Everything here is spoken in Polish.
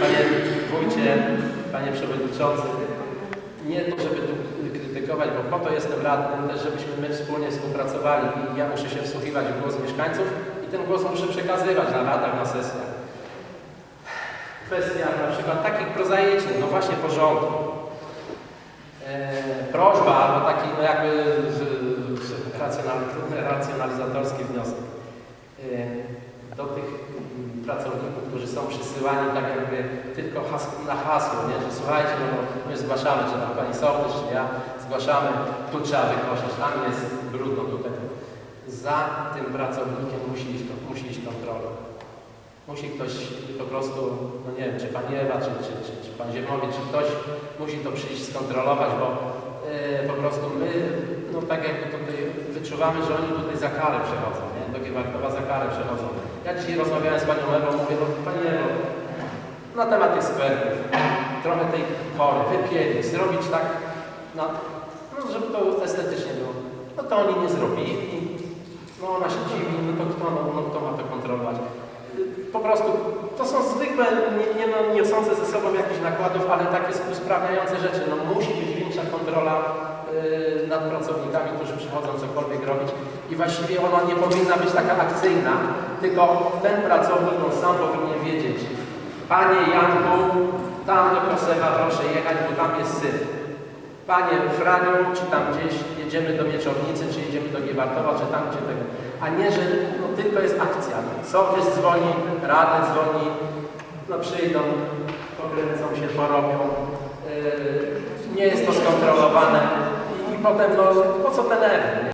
Panie Wójcie, Panie Przewodniczący, nie to, żeby tu krytykować, bo po to jestem radnym, też żebyśmy my wspólnie współpracowali i ja muszę się wsłuchiwać w głos mieszkańców i ten głos muszę przekazywać na radach, na sesjach. Kwestia na przykład takich prozaicznych, no właśnie porządku. E, prośba albo taki no jakby racjonal, racjonalizatorski wniosek e, do tych pracowników, którzy są przysyłani tak jakby tylko has, na hasło, nie? że słuchajcie, no bo my zgłaszamy, czy tam pani sołtys, czy ja zgłaszamy, tu trzeba wykosić, tam jest brudno, tutaj. Za tym pracownikiem musi iść, musi iść kontrola. Musi ktoś po prostu, no nie wiem, czy pani Ewa, czy, czy, czy, czy pan Ziemowiec, czy ktoś musi to przyjść skontrolować, bo e, po prostu my, no tak jakby tutaj wyczuwamy, że oni tutaj za karę przechodzą, nie? Do Giewarkowa za karę przechodzą. Ja dzisiaj rozmawiałem z panią Ewą, mówię, no pani Ewo, na temat tych skwerków, trochę tej pory, wypieli, zrobić tak, no, no, żeby to estetycznie było. No to oni nie zrobili, no ona się dziwi, no to kto, no, no, kto ma to kontrolować? po prostu to są zwykłe, nie, nie no, niosące ze sobą jakichś nakładów, ale takie usprawniające rzeczy. No, musi być większa kontrola yy, nad pracownikami, którzy przychodzą cokolwiek robić i właściwie ona nie powinna być taka akcyjna, tylko ten pracownik on sam powinien wiedzieć. Panie Janku, tam do Kosewa proszę jechać, bo tam jest syf. Panie Franiu, czy tam gdzieś jedziemy do Mieczownicy, czy jedziemy do Giewartowa, czy tam gdzie tego. A nie, że no, tylko jest akcja. Sołtys dzwoni, radny dzwoni, no przyjdą, pokręcą się, porobią. Yy, nie jest to skontrolowane i, potem, no po co te nerwy?